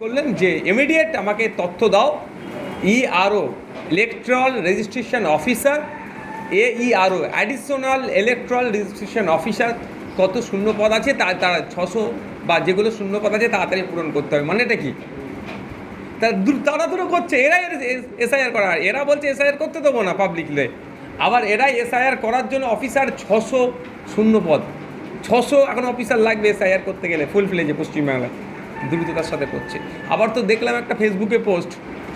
করলেন যে ইমিডিয়েট আমাকে তথ্য দাও। E R O electoral registration officer A E R O additional electoral registration officer কত শূন্য পদ আছে, তা তারা ছশো বা যেগুলো শূন্য পদ আছে, তাড়াতাড়ি পূরণ করতে হবে। মানে এটা কি তারা তাড়াতাড়ি করছে। এরাই এসআইআর করা এরা বলছে এসআইআর করতে দেবো না পাবলিকলে আবার এরাই এসআইআর করার জন্য অফিসার ছশো শূন্য পদ। ছশো এখন অফিসার লাগবে এসআইআর করতে গেলে ফুল ফিলেজে পশ্চিমবাংলায়। দ্রুততার সাথে করছে। আবার তো দেখলাম একটা ফেসবুকে পোস্ট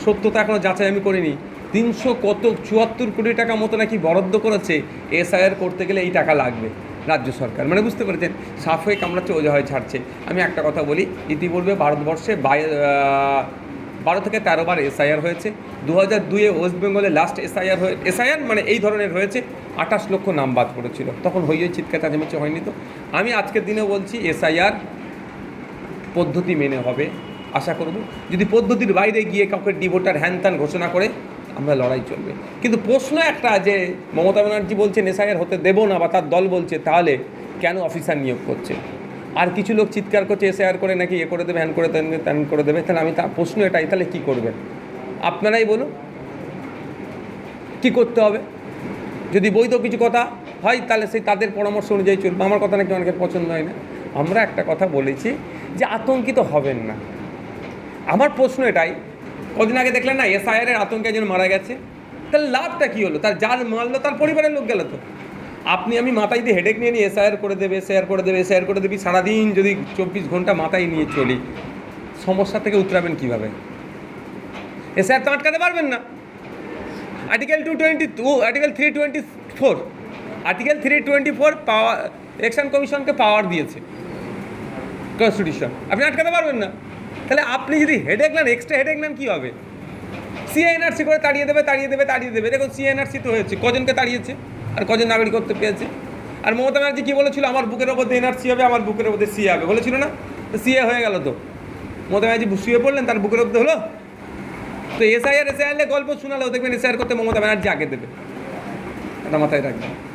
সত্যতা এখনও যাচাই আমি করিনি। তিনশো কত চুয়াত্তর কোটি টাকা মতো নাকি বরাদ্দ করেছে এসআইআর করতে গেলে এই টাকা লাগবে রাজ্য সরকার। মানে বুঝতে পেরেছেন, সাফ হয়ে কামড়াচ্ছে ওজা হয়ে ছাড়ছে। আমি একটা কথা বলি, ইতিপূর্বে ভারতবর্ষে বাই বারো থেকে তেরো বার এসআইআর হয়েছে। দু হাজার দুয়ে ওয়েস্ট বেঙ্গলে লাস্ট এসআইআর হয়ে এসআইআর মানে এই ধরনের হয়েছে, আঠাশ লক্ষ নাম বাদ পড়েছিল তখন হই হই চিৎকার চাচামেচি হয়নি তো। আমি আজকের দিনে বলছি এসআইআর পদ্ধতি মেনে হবে। আশা করব, যদি পদ্ধতির বাইরে গিয়ে কাউকে ডিভোটার হ্যান ত্যান ঘোষণা করে, আমরা লড়াই চলবে। কিন্তু প্রশ্ন একটা যে, মমতা ব্যানার্জি বলছেন, এসআইআর হতে দেবো না বা তার দল বলছে, তাহলে কেন অফিসার নিয়োগ করছে? আর কিছু লোক চিৎকার করছে, এসআইআর করে নাকি এ করে দেবে, হ্যান করে দেবে, ত্যান করে দেবে, তাহলে আমি তার প্রশ্ন এটাই, তাহলে কী করবেন? আপনারাই বলুন। কী করতে হবে? যদি বৈধ কিছু কথা হয়, তাহলে সেই তাদের পরামর্শ অনুযায়ী চলবে। আমার কথা নাকি অনেকের পছন্দ হয় না। আমরা একটা কথা বলেছি যে আতঙ্কিত হবেন না। আমার প্রশ্ন এটাই, কদিন আগে দেখলেন না এসআইআরের আতঙ্কে একজন মারা গেছে? তাহলে লাভটা কী হলো? তার যার মারলো তার পরিবারের লোক গেল তো। আপনি, আমি মাথায় দিয়ে হেডেক নিয়ে নিয়ে এসআইআর করে দেবে এসআইআর করে দেবে এসআইআর করে দেবি, সারাদিন যদি চব্বিশ ঘণ্টা মাথায় নিয়ে চলি, সমস্যা থেকে উতরাবেন কীভাবে? এসআইআর তো আটকাতে পারবেন না। Article two twenty two article three twenty four article three twenty four power election কমিশনকে পাওয়ার দিয়েছে। কনস্টিটিউশন আপনি আটকাতে পারবেন না। তাহলে আপনি যদি হেডেক নেন এক্সট্রা হেডেক নেন, কী হবে? সিএনআরসি করে তাড়িয়ে দেবে তাড়িয়ে দেবে তাড়িয়ে দেবে। দেখুন সিএনআরসি তো হয়েছে। কজনকে তাড়িয়েছে? আর কজন নাগরিকত্ব পেয়েছে? আর মমতা ব্যানার্জি কী বলেছিল? আমার বুকের মধ্যে এনআরসি হবে, আমার বুকের মধ্যে সিএ হবে। বলেছিল না? তো সিএ হয়ে গেল তো। মমতা ব্যানার্জি শুয়ে পড়লেন, তার বুকের মধ্যে হলো? তো এসআইআর এসআইআর গল্প শোনালো দেখবেন এসআইআর করতে মমতা ব্যানার্জি আগে দেবে। এটা মাথায় রাখবেন।